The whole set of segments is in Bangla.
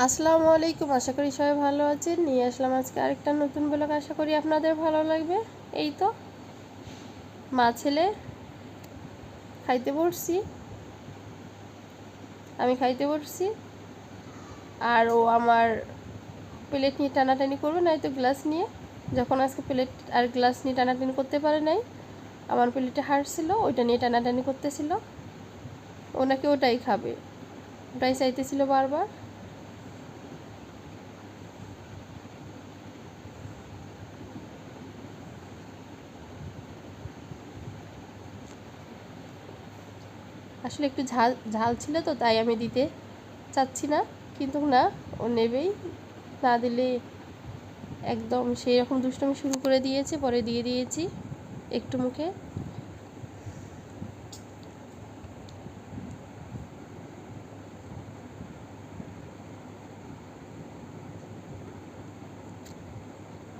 আসসালামু আলাইকুম, আশা করি সবাই ভালো আছেন। নিয়ে আসলাম আজকে আরেকটা নতুন ব্লগ। আশা করি আপনাদের ভালো লাগবে। এই তো, মা ছেলে খাইতে বসছি। আমি খাইতে বসছি। আর ও আমার প্লেট নিয়ে টানাটানি করবে, নয়তো গ্লাস নিয়ে। যখন আজকে প্লেট আর গ্লাস নিয়ে টানাটানি করতে পারে নাই, আমার প্লেটে হারছিল ওইটা নিয়ে টানাটানি করতেছিল। ও নাকি ওটাই খাবে। ওটাই চাইতেছিল বারবার। আসলে একটু ঝাল ঝাল ছিল তো, তাই আমি দিতে চাচ্ছি না। কিন্তু না, ও নেবেই। না দিলে একদম সেই রকম দুষ্টমি শুরু করে দিয়েছে, পরে দিয়ে দিয়েছি একটু মুখে।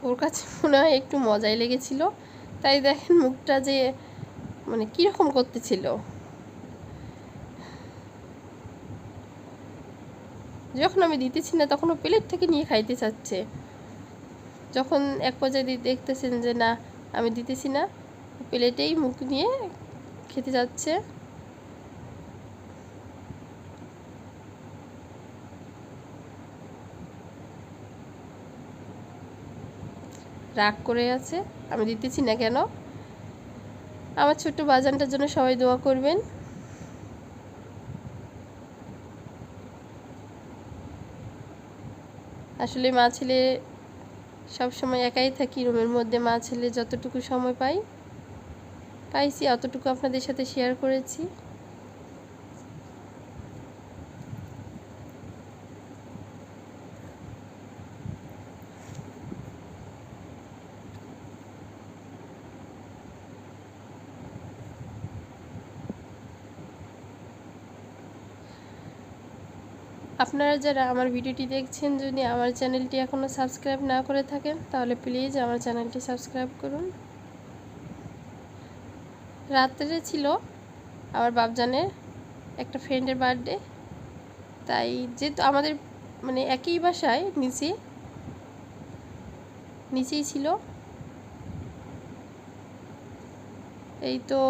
ওর কাছে মনে হয় একটু মজাই লেগেছিল। তাই দেখেন মুখটা যে মানে কীরকম করতেছিল। যখন আমি দিতেছি না, তখন ও প্লেট থেকে নিয়ে খাইতে চাচ্ছে। যখন এক পর্যায়ে দেখতেছেন যে না, আমি দিতেছি না প্লেটেই মুখ নিয়ে খেতে যাচ্ছে। রাগ করে আছে, আমি দিতেছি না কেন? আমার ছোট্ট বাজানটার জন্য সবাই দোয়া করবেন। আসলে মা ছেলে সবসময় একাই থাকি, রুমের মধ্যে মা ছেলে যতটুকু সময় পাই, পাইছি, অতটুকু আপনাদের সাথে শেয়ার করেছি। আপনারা যারা আমার ভিডিওটি দেখছেন, যদি আমার চ্যানেলটি এখনও সাবস্ক্রাইব না করে থাকেন, তাহলে প্লিজ আমার চ্যানেলটি সাবস্ক্রাইব করুন। রাত্রে ছিল আমার বাবজানের একটা ফ্রেন্ডের বার্থডে তাই যেহেতু আমাদের মানে একই বাসায় নিচে, নিচেই ছিল। এই তো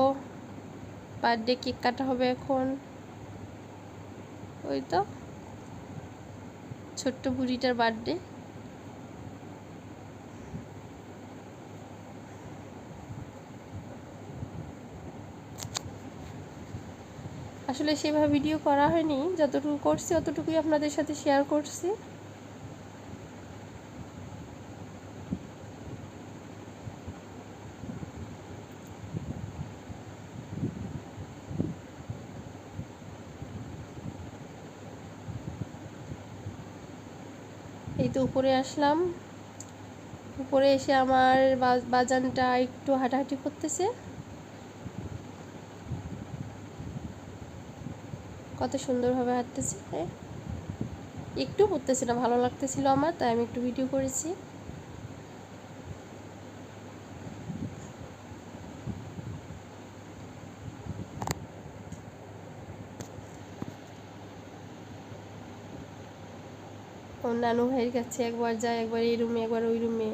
বার্থডে কেক কাটা হবে এখন। ওই তো। ছোট্ট বুড়িটার বার্থডে। আসলে সেভাবে ভিডিও করা হয়নি। যতটুকু করছি, অতটুকুই আপনাদের সাথে শেয়ার করছি। এই তো উপরে আসলাম। উপরে এসে আমার বাজানটা একটু হাঁটাহাঁটি করতেছে। কত সুন্দরভাবে হাঁটতেছে একটু করতেছে না, ভালো লাগতেছিল আমার, তাই আমি একটু ভিডিও করেছি। নানু ভাইয়ের কাছে একবার যায়, একবার এই রুমে, একবার ওই রুমে।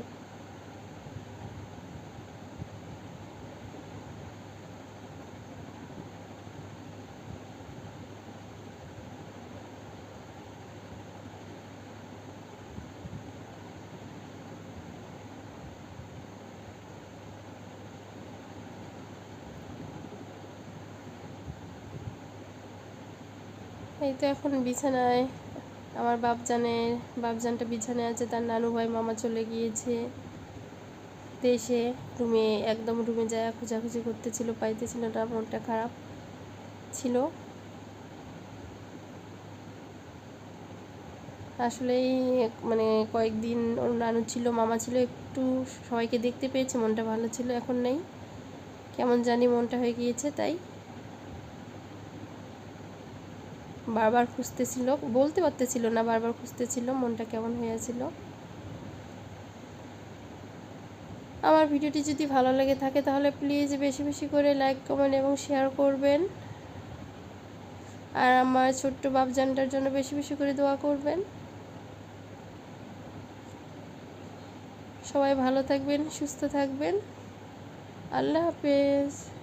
এই তো এখন বিছানায়। আমার বাপজানের, বাপজানটা বিছানায় আছে, তার নানু ভাই মামা চলে গিয়েছে। দেশে রুমে, একদম রুমে যায়, খোঁজাখুঁজি করতেছিল, পাইতেছিল না, মনটা খারাপ ছিল। আসলেই মানে কয়েকদিন ওর নানু ছিল, মামা ছিল, একটু সবাইকে দেখতে পেয়েছে, মনটা ভালো ছিল, এখন নেই। কেমন জানি মনটা হয়ে গিয়েছে, তাই বারবার খুঁজতেছিল, বলতে পারতেছিল না বারবার খুঁজতেছিল, মনটা কেমন হয়েছিল। আমার ভিডিওটি যদি ভালো লাগে থাকে তাহলে প্লিজ বেশি বেশি করে লাইক কমেন্ট এবং শেয়ার করবেন। আর আমার ছোট্ট বাপজানটার জন্য বেশি বেশি করে দোয়া করবেন। সবাই ভালো থাকবেন, সুস্থ থাকবেন। আল্লাহ হাফেজ।